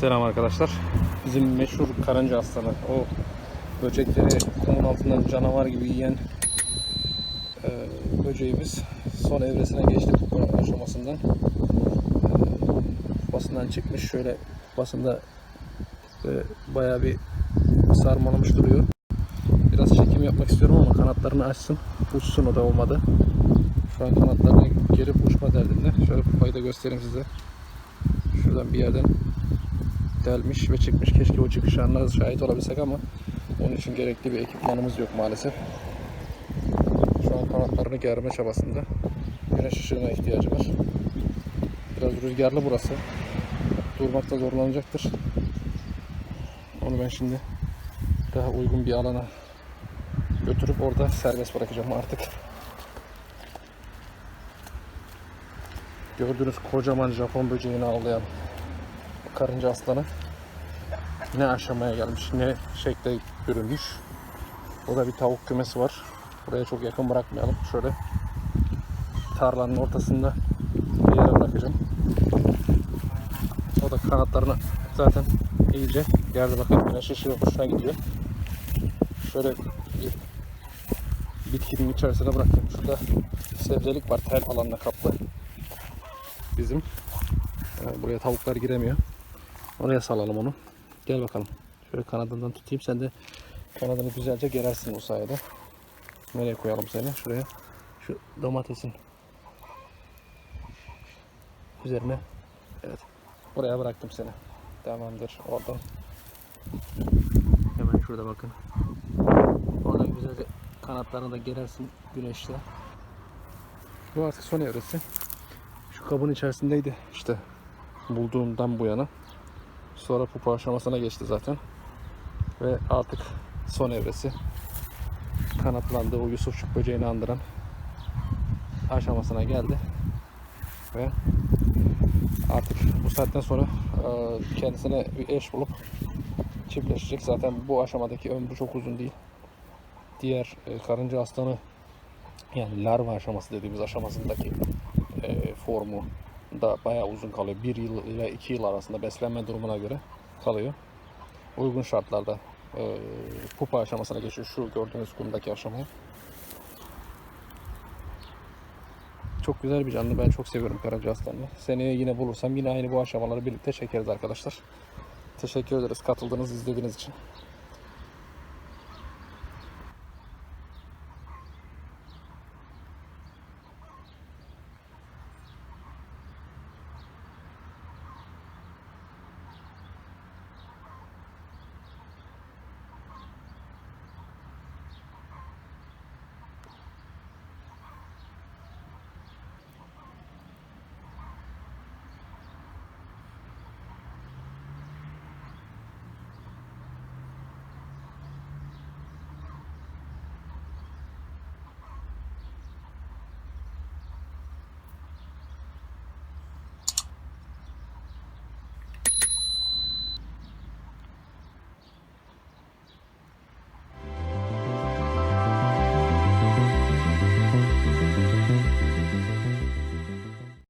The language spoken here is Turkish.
Selam arkadaşlar. Bizim meşhur karınca aslanı. O böcekleri kumun altından canavar gibi yiyen e, böceğimiz son evresine geçti bu aşamasından. E, basından çıkmış. Şöyle basında e, bayağı bir sarmalamış duruyor. Biraz çekim yapmak istiyorum ama kanatlarını açsın. Uçsun o da olmadı. Şu an kanatlarını gerip uçma derdinde. Şöyle kupayı da göstereyim size. Şuradan bir yerden delmiş ve çıkmış. Keşke o çıkış anına şahit olabilsek ama onun için gerekli bir ekipmanımız yok maalesef. Şu an kanatlarını germe çabasında. Güneş ışığına ihtiyacı var. Biraz rüzgarlı burası. Durmakta zorlanacaktır. Onu ben şimdi daha uygun bir alana götürüp orada serbest bırakacağım artık. Gördüğünüz kocaman Japon böceğini avlayan karınca aslanı ne aşamaya gelmiş ne şekle bürünmüş. Burada bir tavuk kümesi var. Buraya çok yakın bırakmayalım. Şöyle tarlanın ortasında bir yere bırakacağım. O da kanatlarını zaten iyice geldi bakın güneş ışığı hoşuna gidiyor. Şöyle bir bitkinin içerisine bıraktım. Şurada sebzelik var tel alanla kaplı. Bizim. Ee, Buraya tavuklar giremiyor. Oraya salalım onu. Gel bakalım. Şöyle kanadından tutayım. Sen de kanadını güzelce gerersin bu sayede. Nereye koyalım seni? Şuraya. Şu domatesin üzerine. Evet. Buraya bıraktım seni. Tamamdır. Oradan. Hemen şurada bakın. Oradan güzelce kanatlarını da gerersin güneşte. Bu artık son evresi. Şu kabın içerisindeydi işte bulduğumdan bu yana. Sonra pupa aşamasına geçti zaten. Ve artık son evresi. Kanatlandı o Yusufçuk böceğini andıran aşamasına geldi. Ve artık bu saatten sonra e, kendisine bir eş bulup çiftleşecek. Zaten bu aşamadaki ömrü çok uzun değil. Diğer e, karınca aslanı yani larva aşaması dediğimiz aşamasındaki e, formu da bayağı uzun kalıyor. Bir yıl ile iki yıl arasında beslenme durumuna göre kalıyor. Uygun şartlarda e, pupa aşamasına geçiyor. Şu gördüğünüz kumdaki aşamaya. Çok güzel bir canlı. Ben çok seviyorum karınca aslanını. Seneye yine bulursam yine aynı bu aşamaları birlikte çekeriz arkadaşlar. Teşekkür ederiz katıldığınız, izlediğiniz için.